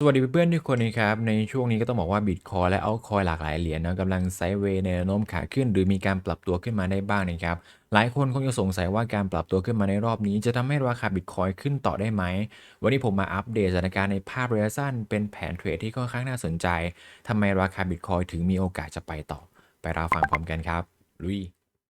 สวัสดีเพื่อนๆทุกคนนะครับในช่วงนี้ก็ต้องบอกว่าบิตคอยและเอาคอยหลากหลายเหรียญนะกำลังไซด์เวย์ในแนวโน้มขาขึ้น หรือมีการปรับตัวขึ้นมาได้บ้างนะครับหลายคนคงจะสงสัยว่าการปรับตัวขึ้นมาในรอบนี้ จะทำให้ราคาบิตคอยขึ้นต่อได้ไหม วันนี้ผมมาอัปเดตสถานการณ์ในภาพระยะสั้น เป็นแผนเทรดที่ค่อนข้างน่าสนใจทำไมราคาบิตคอยถึงมีโอกาสจะไปต่อ ไปรับฟังพร้อมกันครับลุย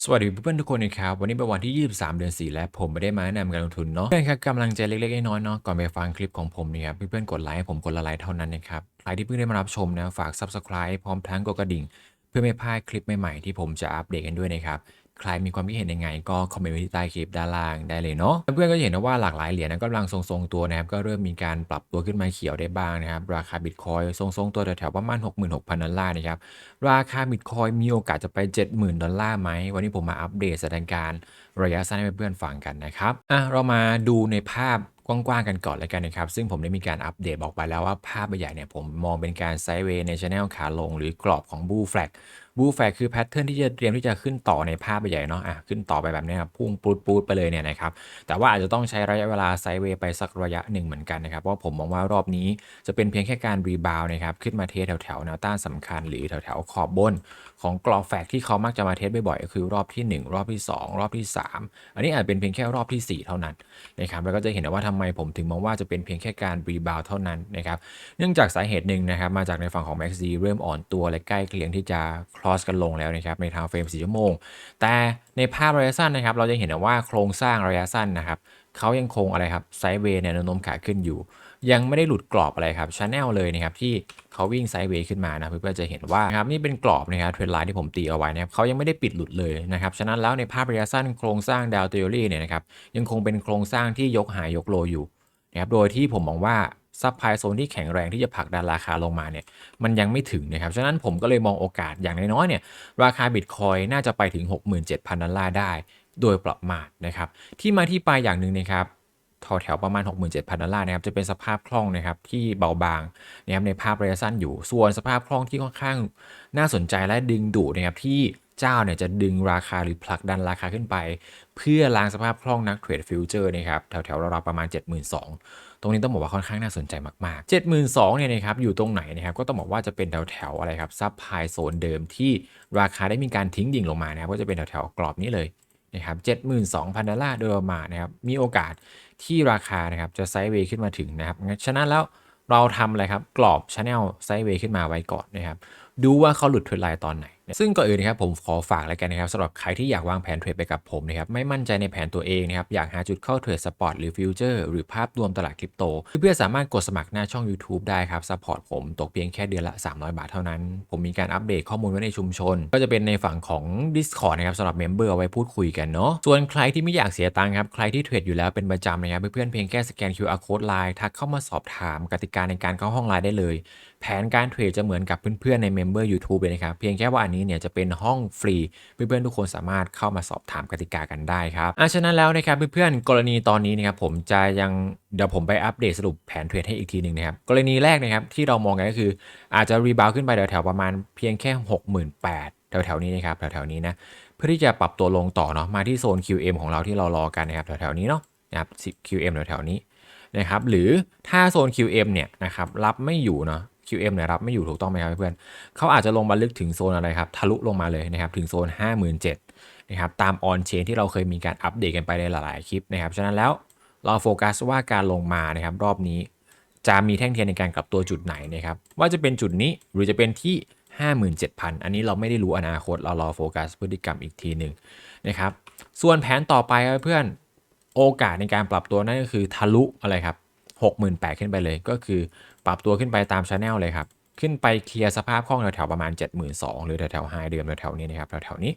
สวัสดีเพื่อนๆทุกคนนะครับวันนี้เป็นวันที่ 23 เดือน 4 และผมไม่ได้มาแนะนำการลงทุนเนาะเพื่อนครับกำลังใจเล็กๆน้อยๆเนาะก่อนไปฟังคลิปของผมนะครับเพื่อนๆกดไลค์ให้ผมกดละไลค์เท่านั้นนะครับใครที่เพิ่งได้มารับชมนะฝาก Subscribe พร้อมทั้งกดกระดิ่ง เพื่อไม่พลาดคลิปใหม่ๆที่ผมจะอัปเดตกันด้วยนะครับ ใครมีความคิดเห็นยังไง ก็คอมเมนต์ไว้ที่ใต้คลิปด้านล่างได้เลยเนาะเพื่อนก็จะเห็นนะว่าหลากหลายเหรียญนะกำลังทรงๆตัวนะครับก็เริ่มมีการปรับตัวขึ้นมาเขียวได้บ้างนะครับราคาบิตคอยทรงๆตัวแถวๆประมาณ 66,000 ดอลลาร์นะครับราคาบิตคอยมีโอกาสจะไป 70,000 ดอลลาร์ไหมวันนี้ผมมาอัปเดตสถานการณ์ ระยะสั้นให้เพื่อนๆฟังกันนะครับอะเรามาดูในภาพกว้างๆกันก่อนเลยกันนะครับ ซึ่งผมได้มีการอัปเดตบอกไปแล้วว่าภาพใหญ่เนี่ยผมมองเป็นการไซด์เวย์ในช anel ขาลง หรือกรอบของบูแฟลกบูแฟลกคือแพทเทิร์นที่จะเตรียมที่จะขึ้นต่อในภาพใหญ่เนาะอะขึ้นต่อไปแบบนี้ครับพุ่งปูดปูดไปเลยเนี่ยนะครับแต่ว่าอาจจะต้องใช้ระยะเวลาไซด์เวย์ไปสักระยะหนึ่งเหมือนกันนะครับเพราะผมมองว่ารอบนี้จะเป็นเพียงแค่การรีบาวนะครับขึ้นมาเทสแถวๆแนวต้านสำคัญ หรือแถวๆขอบบน ของกรอแฟกที่เขามักจะมาเทสบ่อยๆก็คือรอบที่ 1 รอบที่ 2 รอบที่ 3 อันนี้อาจเป็นเพียงแค่รอบที่ 4 เท่านั้นนะครับแล้วก็จะเห็นว่าทำไมผมถึงมองว่าจะเป็นเพียงแค่การรีบาวเท่านั้นนะครับเนื่องจากสาเหตุหนึ่งนะครับมาจากในฝั่งของ MACD เริ่มอ่อนตัวและใกล้เคียงที่จะ cross กันลงแล้วนะครับในทางเฟรม4ชั่วโมง แต่ในภาพระยะสั้นนะครับเราจะเห็นว่าโครงสร้างระยะสั้นนะครับเขายังคงอะไรครับไซด์เวย์แนวโน้มขาขึ้นอยู่ ยังไม่ได้หลุดกรอบอะไรครับชาแนลเลยนะครับที่เขาวิ่งไซด์เวย์ขึ้นมานะเพื่อนๆจะเห็นว่านะครับนี่เป็นกรอบนะครับเทรนไลน์ที่ผมตีเอาไว้นะครับเขายังไม่ได้ปิดหลุดเลยนะครับฉะนั้นแล้วในภาพระยะสั้นโครงสร้างดาวเทอรี่เนี่ยนะครับยังคงเป็นโครงสร้างที่ยกหายยกโลอยู่นะครับโดยที่ผมมองว่าซับไพโซนที่แข็งแรงที่จะผลักดันราคาลงมาเนี่ยมันยังไม่ถึงนะครับ ฉะนั้นผมก็เลยมองโอกาสอย่างน้อยๆเนี่ยราคาบิตคอยน่าจะไปถึง 67,000 ดอลลาร์ได้ โดยประมาทนะครับ ที่มาที่ไปอย่างหนึ่งนะครับ ถวแถวประมาณ 67,000 ดอลลาร์นะครับจะเป็นสภาพคล่องนะครับที่เบาบางนะครับในภาพระยะสั้นอยู่ ส่วนสภาพคล่องที่ค่อนข้างน่าสนใจและดึงดูดนะครับที่เจ้าเนี่ยจะดึงราคาหรือผลักดันราคาขึ้นไป เพื่อล้างสภาพคล่องนักเทรดฟิวเจอร์นะครับแถวแถวราวๆประมาณ 72,000 ตรงนี้ต้องบอกว่าค่อนข้างน่าสนใจมากๆ 72,000เนี่ยนะครับอยู่ตรงไหนนะครับก็ต้องบอกว่าจะเป็นแถวๆอะไรครับซับไพโซนเดิมที่ราคาได้มีการทิ้งดิ่งลงมานะครับก็จะเป็นแถวแถวๆกรอบนี้เลยนะครับ 72,000 ดอลลาร์โดยประมาณนะครับมีโอกาส ที่ราคานะครับจะไซด์เวย์ขึ้นมาถึงนะครับงั้นฉะนั้นแล้วเราทำอะไรครับกรอบช anel ไซด์เวย์ขึ้นมาไว้ก่อนนะครับ ดูว่าเขาหลุดเทรนไลน์ตอนไหน ซึ่งก่อนอื่นนะครับผมขอฝากแล้วกันนะครับสำหรับใครที่อยากวางแผนเทรดไปกับผมนะครับไม่มั่นใจในแผนตัวเองนะครับอยากหาจุดเข้าเทรดสปอร์ตหรือฟิวเจอร์หรือภาพรวมตลาดคริปโต เพื่อสามารถกดสมัครหน้าช่อง YouTube ได้ครับซัพพอร์ตผมตกเพียงแค่เดือนละ 300 บาทเท่านั้น ผมมีการอัปเดตข้อมูลไว้ในชุมชน ก็จะเป็นในฝั่งของ Discord นะครับสำหรับเมมเบอร์เอาไว้พูดคุยกันเนาะส่วนใครที่ไม่อยากเสียตังค์ครับใครที่เทรดอยู่แล้วเป็นประจำนะครับเพื่อนๆเพียงแค่สแกน QR code ไลน์ทักเข้ามาสอบถามกติกาในการเข้าห้องไลน์ได้เลยแผนการเทรดจะเหมือนกับเพื่อนๆในเมมเบอร์ YouTube เลยนะครับ เพียงแค่ว่าอันนี้เนี่ยจะเป็นห้องฟรี เพื่อนๆทุกคนสามารถเข้ามาสอบถามกติกากันได้ครับอะฉะนั้นแล้วนะครับเพื่อนๆกรณีตอนนี้นะครับผมจะยังเดี๋ยวผมไปอัปเดตสรุปแผนเทรดให้อีกทีหนึ่งนะครับกรณีแรกนะครับที่เรามองกันก็คือ อาจจะรีบาวขึ้นไปแถวๆประมาณเพียงแค่ 68,000แถวๆนี้นะครับแถวๆนี้นะเพื่อที่จะปรับตัวลงต่อเนาะมาที่โซน QM ของเราที่เรารอกันนะครับแถวๆนี้เนาะนะครับ QM แถวๆนี้นะครับหรือถ้าโซน QM เนี่ยนะครับรับไม่อยู่เนาะ QM เนี่ยรับไม่อยู่ถูกต้องไหมครับเพื่อนเขาอาจจะลงมาลึกถึงโซนอะไรครับทะลุลงมาเลยนะครับถึงโซน 57นะครับตามออนเชนที่เราเคยมีการอัปเดตกันไปในหลายๆคลิปนะครับฉะนั้นแล้วเราโฟกัสว่าการลงมานะครับรอบนี้จะมีแท่งเทียนในการกลับตัวจุดไหนนะครับว่าจะเป็นจุดนี้หรือจะเป็นที่ 57,000 อันนี้เราไม่ได้รู้อนาคตเรารอโฟกัสพฤติกรรมอีกทีหนึ่งนะครับส่วนแผนต่อไปครับเพื่อนโอกาสในการปรับตัวนั่นก็คือทะลุอะไรครับ 68,000ขึ้นไปเลย ก็คือปรับตัวขึ้นไปตามช anel เลยครับ ขึ้นไปเคลียร์สภาพคล่องแถวๆประมาณ 72,000 หรือแถวๆไฮเดิมแถวๆนี้นะครับแถวๆนี้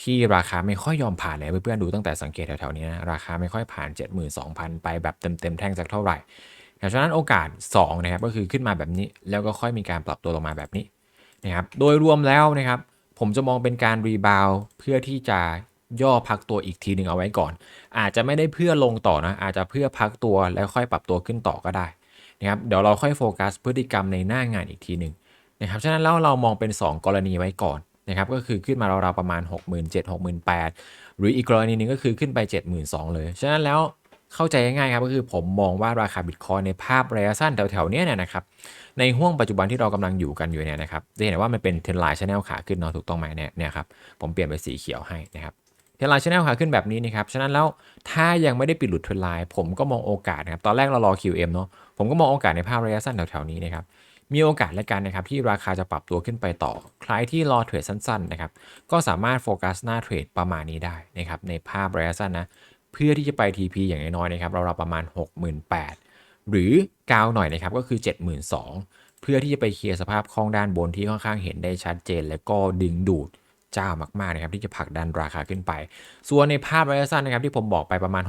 ที่ราคาไม่ค่อยยอมผ่านเลยเพื่อนๆดูตั้งแต่สังเกตแถวๆนี้นะราคาไม่ค่อยผ่าน 72,000 ไปแบบเต็มๆแท่งสักเท่าไหร่เพราะฉะนั้นโอกาส 2 นะครับก็คือขึ้นมาแบบนี้แล้วก็ค่อยมีการปรับตัวลงมาแบบนี้นะครับโดยรวมแล้วนะครับผมจะมองเป็นการรีบาวเพื่อที่จะ ย่อพักตัวอีกทีหนึ่งเอาไว้ก่อน อาจจะไม่ได้เพื่อลงต่อนะ อาจจะเพื่อพักตัวแล้วค่อยปรับตัวขึ้นต่อก็ได้นะครับเดี๋ยวเราค่อยโฟกัสพฤติกรรมในหน้างานอีกทีหนึ่งนะครับฉะนั้นแล้วเรามองเป็น 2 กรณีไว้ก่อนนะครับก็คือขึ้นมาราวๆประมาณ 67,000 68,000หรืออีกกรณีหนึ่งก็คือขึ้นไป 72,000เลย ฉะนั้นแล้วเข้าใจง่ายๆครับก็คือผมมองว่าราคาบิตคอยในภาพระยะสั้นแถวๆนี้เนี่ยนะครับในห่วงปัจจุบันที่เรากำลังอยู่กันอยู่เนี่ยนะครับจะเห็นว่ามันเป็นเทรนไลน์ชแนลขาขึ้นเนาะถูกต้องไหมเนี่ยเนี่ยครับผมเปลี่ยนเป็นสีเขียวให้นะครับ เทรนไลน์ชแนลขาขึ้นแบบนี้นะครับ ฉะนั้นแล้วถ้ายังไม่ได้ปิดหลุดเทรนไลน์ผมก็มองโอกาสนะครับ ตอนแรกเรารอ QM เนาะ ผมก็มองโอกาสในภาพระยะสั้นแถวๆนี้นะครับ มีโอกาสและกันนะครับที่ราคาจะปรับตัวขึ้นไปต่อ ใครที่รอเทรดสั้นๆนะครับ ก็สามารถโฟกัสหน้าเทรดประมาณนี้ได้นะครับในภาพระยะสั้นนะ เพื่อที่จะไป TP อย่างน้อยๆนะครับเราๆประมาณ 68,000หรือกาวหน่อยนะครับก็คือ 72,000เพื่อที่จะไปเคลียร์สภาพคล่องด้านบนที่ค่อนข้างเห็นได้ชัดเจน และก็ดึงดูด เจ้ามากๆนะครับที่จะผลักดันราคาขึ้นไป ส่วนในภาพระยะสั้นนะครับที่ผมบอกไปประมาณ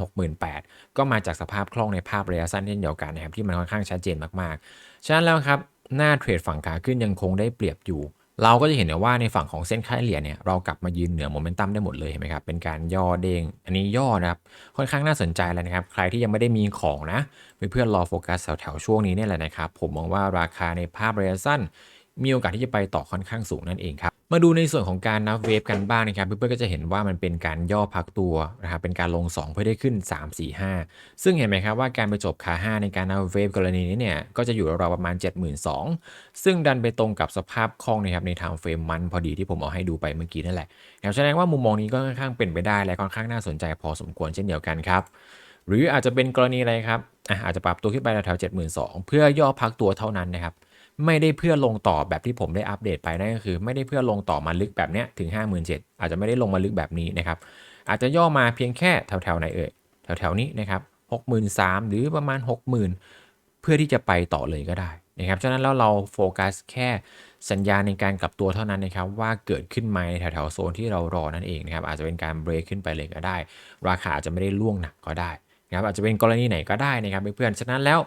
68,000 ก็มาจากสภาพคล่องในภาพระยะสั้นเช่นเดียวกันนะครับที่มันค่อนข้างชัดเจนมากๆ ฉะนั้นแล้วครับหน้าเทรดฝั่งขาขึ้นยังคงได้เปรียบอยู่ เราก็จะเห็นได้ว่าในฝั่งของเส้นค่าเฉลี่ยเนี่ยเรากลับมายืนเหนือโมเมนตัมได้หมดเลยเห็นไหมครับเป็นการย่อเด้งอันนี้ย่อนะครับค่อนข้างน่าสนใจเลยนะครับ ใครที่ยังไม่ได้มีของนะเพื่อนๆรอโฟกัสแถวๆช่วงนี้เนี่ยแหละนะครับผมมองว่าราคาในภาพระยะสั้นมีโอกาสที่จะไปต่อค่อนข้างสูงนั่นเองครับ มาดูในส่วนของการนับเวฟกันบ้างนะครับเพื่อนๆก็จะเห็นว่ามันเป็นการย่อพักตัวนะครับเป็นการลง 2 เพื่อได้ขึ้น 3 4 5 ซึ่งเห็นไหมครับว่าการไปจบขา 5 ในการนับเวฟกรณีนี้เนี่ยก็จะอยู่ราวๆประมาณ 72,000 ซึ่งดันไปตรงกับสภาพคล่องนะครับในไทม์เฟรมมันพอดีที่ผมเอาให้ดูไปเมื่อกี้นั่นแหละนะครับแสดงว่ามุมมองนี้ก็ค่อนข้างเป็นไปได้และค่อนข้างน่าสนใจพอสมควรเช่นเดียวกันครับหรืออาจจะเป็นกรณีอะไรครับอะอาจจะปรับตัวขึ้นไปแถวๆ72,000 เพื่อย่อพักตัวเท่านั้นนะครับ ไม่ได้เพื่อลงต่อแบบที่ผมได้อัปเดตไปนั่นก็คือ ไม่ได้เพื่อลงต่อมาลึกแบบเนี้ยถึง 57,000 อาจจะไม่ได้ลงมาลึกแบบนี้นะครับ อาจจะย่อมาเพียงแค่แถวๆไหนเอ่ยแถวๆนี้นะครับ63,000 หรือประมาณ 60,000 เพื่อที่จะไปต่อเลยก็ได้นะครับ ฉะนั้นแล้วเราโฟกัสแค่สัญญาณในการกลับตัวเท่านั้นนะครับว่าเกิดขึ้นไหมแถวๆโซนที่เรารอนั่นเองนะครับอาจจะเป็นการเบรกขึ้นไปเลยก็ได้ ราคาอาจจะไม่ได้ล่วงหนักก็ได้นะครับอาจจะเป็นกรณีไหนก็ได้นะครับเพื่อนๆฉะนั้นแล้ว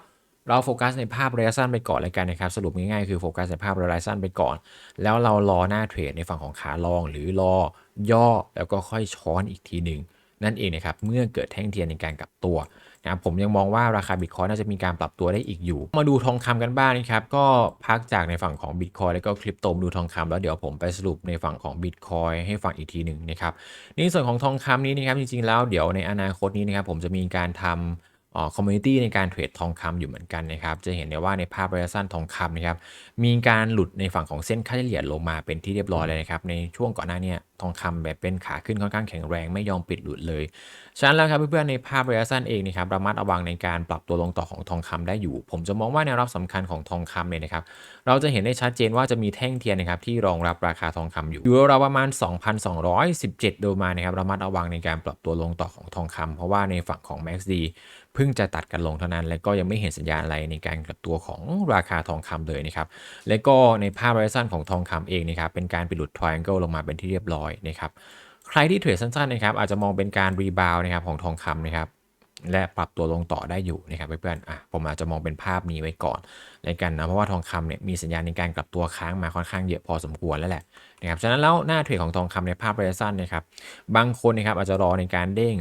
เราโฟกัสในภาพระยะสั้นไปก่อนเลยกันนะครับ สรุปง่ายๆคือโฟกัสในภาพระยะสั้นไปก่อน แล้วเรารอหน้าเทรดในฝั่งของขาลองหรือรอย่อแล้วก็ค่อยช้อนอีกทีหนึ่งนั่นเองนะครับเมื่อเกิดแท่งเทียนในการกลับตัวนะครับผมยังมองว่าราคาบิตคอยน่าจะมีการปรับตัวได้อีกอยู่ มาดูทองคำกันบ้างนะครับ ก็พักจากในฝั่งของบิตคอยแล้วก็คริปโตมาดูทองคำแล้วเดี๋ยวผมไปสรุปในฝั่งของบิตคอยให้ฟังอีกทีหนึ่งนะครับในส่วนของทองคำนี้นะครับจริงๆแล้วเดี๋ยวในอนาคตนี้นะครับผมจะมีการทำ คอมมูนิตี้ในการเทรดทองคำอยู่เหมือนกันนะครับ จะเห็นได้ว่าในภาพระยะสั้นทองคำนะครับ มีการหลุดในฝั่งของเส้นค่าเฉลี่ยลงมาเป็นที่เรียบร้อยเลยนะครับ ในช่วงก่อนหน้านี้ทองคำแบบเป็นขาขึ้นค่อนข้างแข็งแรงไม่ยอมปิดหลุดเลย ฉะนั้นแล้วครับเพื่อนๆในภาพระยะสั้นเองนะครับระมัดระวังในการปรับตัวลงต่อของทองคำได้อยู่ ผมจะมองว่าแนวรับสำคัญของทองคำเนี่ยนะครับ เราจะเห็นได้ชัดเจนว่าจะมีแท่งเทียนนะครับที่รองรับราคาทองคำอยู่อยู่ราวประมาณ 2,217 โดยมานะครับระมัดระวังในการปรับตัวลงต่อของทองคำเพราะว่าในฝั่งของ MACD เพิ่งจะตัดกันลงเท่านั้น และก็ยังไม่เห็นสัญญาณอะไรในการกลับตัวของราคาทองคำเลยนะครับและก็ในภาพระยะสั้นของทองคำเองนะครับเป็นการปิดหลุด triangle ลงมาเป็นที่เรียบร้อยนะครับใครที่เทรดสั้นๆนะครับอาจจะมองเป็นการรีบาวนะครับของทองคำนะครับและปรับตัวลงต่อได้อยู่นะครับเพื่อนๆอะผมอาจจะมองเป็นภาพนี้ไว้ก่อนในกันนะเพราะว่าทองคำเนี่ยมีสัญญาณในการกลับตัวค้างมาค่อนข้างเยอะพอสมควรแล้วแหละนะครับฉะนั้นแล้วหน้าเทรดของทองคำในภาพระยะสั้นนะครับบางคนนะครับอาจจะรอในการเด้ง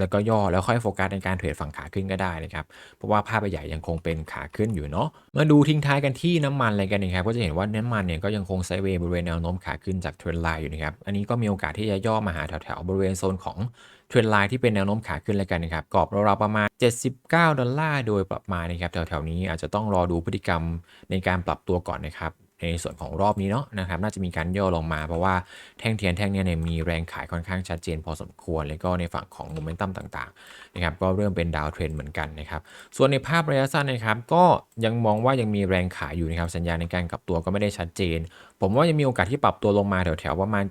แล้วก็ย่อแล้วค่อยโฟกัสในการเทรดฝั่งขาขึ้นก็ได้นะครับ เพราะว่าภาพใหญ่ยังคงเป็นขาขึ้นอยู่เนาะมาดูทิ้งท้ายกันที่น้ำมันอะไรกันนะครับก็จะเห็นว่าน้ำมันเนี่ยก็ยังคงไซด์เวย์บริเวณแนวโน้มขาขึ้นจากเทรนไลน์อยู่นะครับอันนี้ก็มีโอกาสที่จะย่อมาหาแถวๆบริเวณโซนของเทรนไลน์ที่เป็นแนวโน้มขาขึ้นแล้วกันนะครับกรอบราวๆประมาณ 79 ดอลลาร์โดยประมาณนะครับแถวๆนี้อาจจะต้องรอดูพฤติกรรมในการปรับตัวก่อนนะครับ ในส่วนของรอบนี้เนาะนะครับน่าจะมีการย่อลงมาเพราะว่าแท่งเทียนแท่งเนี้ยเนี่ยมีแรงขายค่อนข้างชัดเจนพอสมควร แล้วก็ในฝั่งของโมเมนตัมต่างๆนะครับก็เริ่มเป็นดาวเทรนเหมือนกันนะครับส่วนในภาพระยะสั้นนะครับก็ยังมองว่ายังมีแรงขายอยู่นะครับสัญญาณในการกลับตัวก็ไม่ได้ชัดเจน ผมว่ายังมีโอกาสที่ปรับตัวลงมาแถวๆประมาณ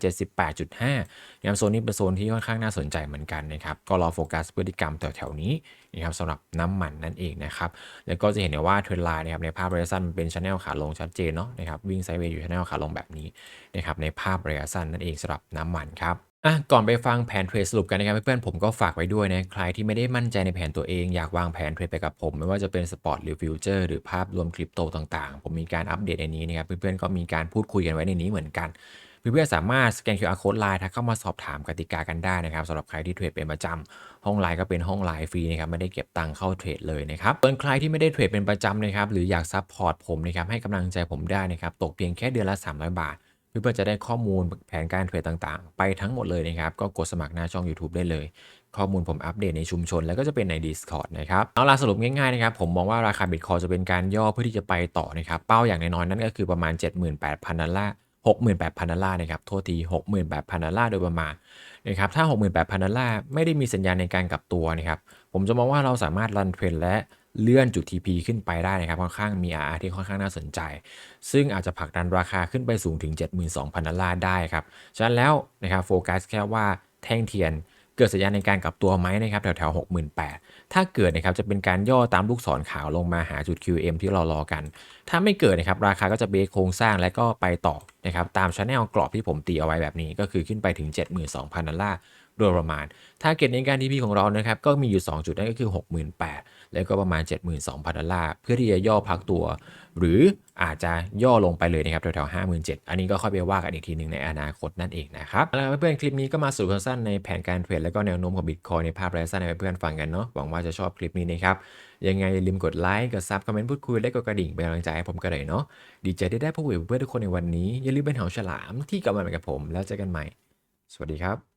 78.5นะครับโซนนี้เป็นโซนที่ค่อนข้างน่าสนใจเหมือนกันนะครับก็รอโฟกัสพฤติกรรมแถวๆนี้นะครับสำหรับน้ำมันนั่นเองนะครับแล้วก็จะเห็นได้ว่าเทรนไลน์นะครับในภาพระยะสั้นมันเป็นชแนลขาลงชัดเจนเนาะนะครับวิ่งไซด์เวย์อยู่ชแนลขาลงแบบนี้นะครับในภาพระยะสั้นนั่นเองสำหรับน้ำมันครับอะก่อนไปฟังแผนเทรดสรุปกันนะครับเพื่อนๆผมก็ฝากไว้ด้วยนะใครที่ไม่ได้มั่นใจในแผนตัวเองอยากวางแผนเทรดไปกับผม ไม่ว่าจะเป็นสปอร์ตหรือฟิวเจอร์หรือภาพรวมคริปโตต่างๆ ผมมีการอัปเดตในนี้นะครับเพื่อนๆก็มีการพูดคุยกันไว้ในนี้เหมือนกัน เพื่อนๆสามารถสแกน QR code ไลน์ทักเข้ามาสอบถามกติกากันได้นะครับสำหรับใครที่เทรดเป็นประจำห้องไลน์ก็เป็นห้องไลน์ฟรีนะครับไม่ได้เก็บตังค์เข้าเทรดเลยนะครับส่วนใครที่ไม่ได้เทรดเป็นประจำนะครับหรืออยากซัพพอร์ตผมนะครับให้กำลังใจผมได้นะครับตกเพียงแค่เดือนละ 300 บาทเพื่อๆจะได้ข้อมูลแผนการเทรดต่างๆ ไปทั้งหมดเลยนะครับ ก็กดสมัครหน้าช่อง YouTube ได้เลย ข้อมูลผมอัปเดตในชุมชน แล้วก็จะเป็นใน Discord นะครับ เอาล่ะสรุปง่ายๆนะครับ ผมมองว่าราคา Bitcoin จะเป็นการย่อเพื่อที่จะไปต่อนะครับ เป้าอย่างน้อยๆนั่นก็คือประมาณ 78,000 ดอลลาร์ 68,000ดอลลาร์นะครับโทษที68,000ดอลลาร์โดยประมาณนะครับถ้า 68,000ดอลลาร์ไม่ได้มีสัญญาณในการกลับตัวนะครับผมจะมองว่าเราสามารถรันเทรนและเลื่อนจุด TP ขึ้นไปได้นะครับค่อนข้างมี RR ที่ค่อนข้างน่าสนใจ ซึ่งอาจจะผลักดันราคาขึ้นไปสูงถึง 72,000ดอลลาร์ได้ครับ ฉะนั้นแล้วนะครับโฟกัสแค่ว่าแท่งเทียน กิดสัญญาณในการกลับตัวไหมนะครับแถวแถว68ถ้าเกิดนะครับจะเป็นการย่อตามลูกศรขาวลงมาหาจุด QM ที่เรารอกัน ถ้าไม่เกิดนะครับราคาก็จะเบรกโครงสร้างและก็ไปต่อนะครับตามชั้นแนวกรอบที่ผมตีเอาไว้แบบนี้ก็คือขึ้นไปถึง 72,000ดอลลาร์ โดยประมาณ ถ้าเกิดในการ TP ของเรานะครับ ก็มีอยู่ 2 จุดนั่นก็คือ 68,000 แล้วก็ประมาณ 72,000 ดอลลาร์ เพื่อที่จะย่อพักตัว หรืออาจจะย่อลงไปเลยนะครับแถวๆ57,000อันนี้ก็ค่อยไปว่ากันอีกทีหนึ่งในอนาคตนั่นเองนะครับแล้วเพื่อนๆคลิปนี้ก็มาสู่สั้นในแผนการเทรดแล้วก็แนวโน้มของ Bitcoin ในภาพระยะสั้นให้เพื่อนๆฟังกันเนาะหวังว่าจะชอบคลิปนี้นะครับยังไงอย่าลืมกดไลค์กดซับคอมเมนต์พูดคุยและกดกระดิ่งเป็นกำลังใจให้ผมกันเลยเนาะดีใจที่ได้พบกับเพื่อนๆทุกคนในวันนี้อย่าลืมเป็นเหาฉลามที่กลับมาเหมือนกับผม แล้วเจอกันใหม่ สวัสดีครับ